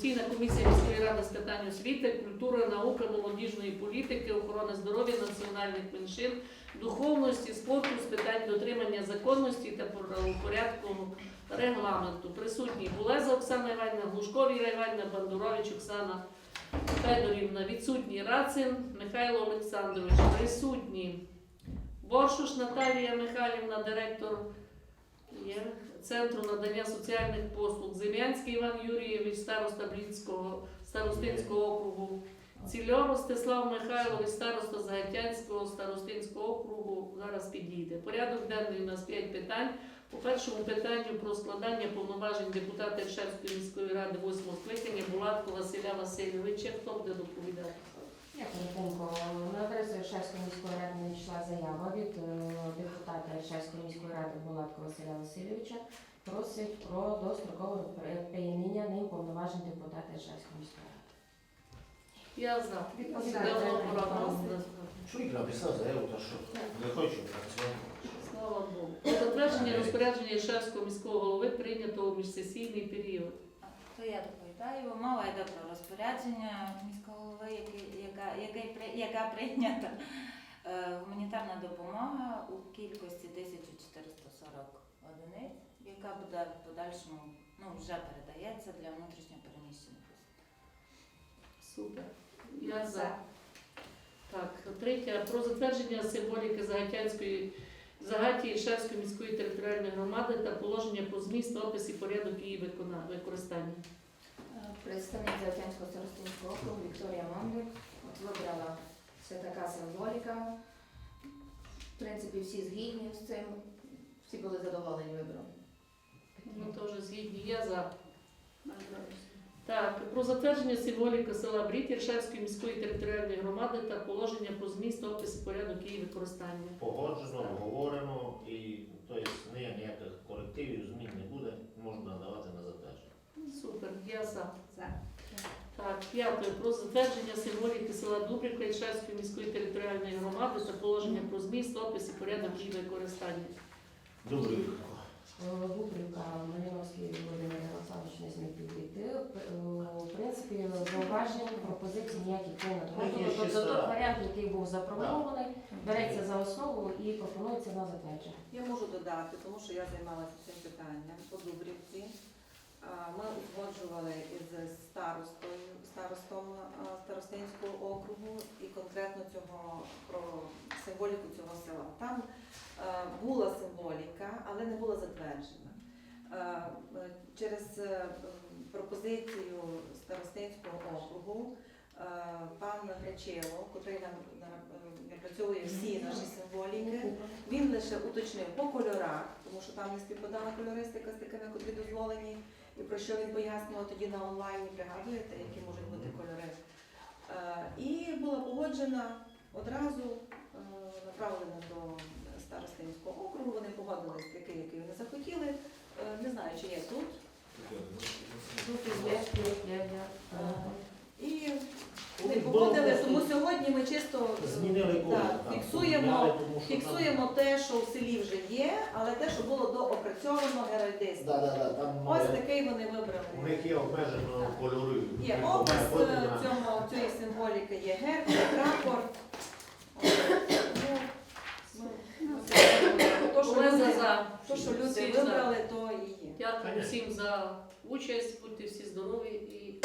Постійна комісія міської ради з питань освіти, культури, науки, молодіжної політики, охорони здоров'я, національних меншин, духовності, спорту з питань дотримання законності та правопорядку регламенту. Присутні Булеза Оксана Іванівна, Глушков Іра Іванівна, Бандурович Оксана Федорівна, відсутній Рацин Михайло Олександрович, присутні Боршуш Наталія Михайлівна, директор. Центру надання соціальних послуг Зим'янський Іван Юрійович, староста Блінського старостинського округу, Цільор Ростислав Михайлович, староста Загатянського старостинського округу. Зараз підійде. Порядок денний у нас 5 питань. По першому питанню про складання повноважень депутата Іршевської міської ради 8 скликання Булатко Василя Васильовича. Хто буде доповідати? Коротенько. На адресу Іршевської міської ради надійшла заява від е, депутата Іршевської міської ради Василя Васильовича. Просить про дострокове припинення ним повноважень депутата Іршевської міської ради. Я за. Чоловік написав заяву, та що не хочу працювати. Слава Богу. Затвердження розпорядження Іршевського міського голови прийнято у міжсесійний період. То я доповідаю. Мова йде про розпорядження міського голови, який- яка, при- яка прийнята е, гуманітарна допомога у 1440 одиниць, яка буде в подальшому ну, вже передається для внутрішньо переміщених осіб. Супер. Я за. Так, третє. Про затвердження символіки Загатянської Загаті Іршевської міської територіальної громади та положення про зміст, опис і порядок її викона- використання. Е, Представник Завтянського старостинського округу Вікторія Мандик от вибрала це така символіка. В принципі, всі згідні з цим, всі були задоволені вибором. Ми теж згідні. Я за. Так, про затвердження символіки села Брід Іршевської міської територіальної громади та положення про зміст, опис і порядок її використання. Погоджено, обговорено і тобто не ніяких корективів, змін не буде, можна надавати на затвердження. Супер, я за. За. Так, п'яте. Про затвердження символіки села Дубрівка Іршевської міської територіальної громади та положення про зміст, опис і порядок її використання. Добре. Бубрівка Малиновський Володимир Ярославович не зміг підійти. В принципі, зауважень, пропозицій ніяких не надходило. Тобто той варіант, який був запропонований, береться за основу і пропонується на затвердження. Я можу додати, тому що я займалася цим питанням по Дубрівці. Ми узгоджували із старостою, старостом старостинського округу і конкретно цього про символіку цього села. Там а, була символіка, але не була затверджена. Е, Через е, пропозицію старостинського округу е, пан Гречило, який нам на- напрацьовує всі наші символіки, він лише уточнив по кольорах, тому що там не співпадала кольористика з такими, котрі дозволені, і про що він пояснював тоді на онлайні, пригадуєте, які можуть бути кольори. Е, І була погоджена одразу, е, старостинського округу. Вони погодились такий, який вони захотіли. Е, Не знаю, чи є тут. Тут є, є. І не погодили, тому сьогодні ми чисто Змінили так, фіксуємо, фіксуємо те, що в селі вже є, але те, що було доопрацьовано геральдистом. Да, да, да, там Ось е, такий вони у вибрали. них є обмежено кольори. Є опис е, на- цієї символіки, є герб, є прапор. Ну, ну, То, що То, що люди Всі за. вибрали, то і є. Дякую всім за участь. Будьте всі здорові і